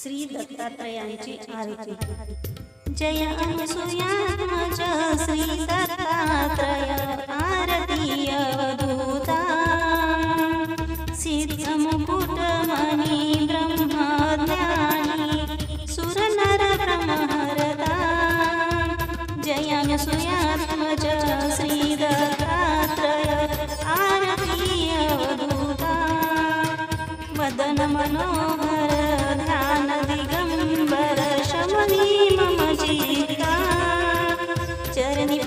श्री दत्तात्रयांची आरती. जय अनुसूयात्मज श्री दत्तात्रय आरती अवधूता सिद्धमुकुटमणि ब्रह्मज्ञानी, सुरनर ब्रह्महरता. जय अनुसूयात्मज श्री दत्तात्रय आरती अवधूता मदन मनोहर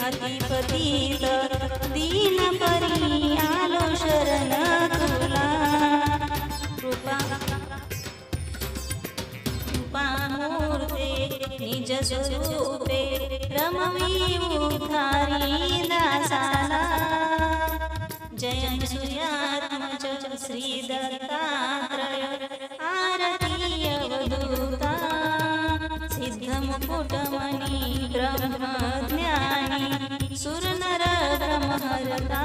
अधिपतीत दीन परी आलो शरण तुला. कृपा कृपा मूर्ते निज स्वरूपे रमवी उद्धारी दासाला. जय श्री दत्ता. ब्रह्मज्ञानी सुरनर ब्रह्महरता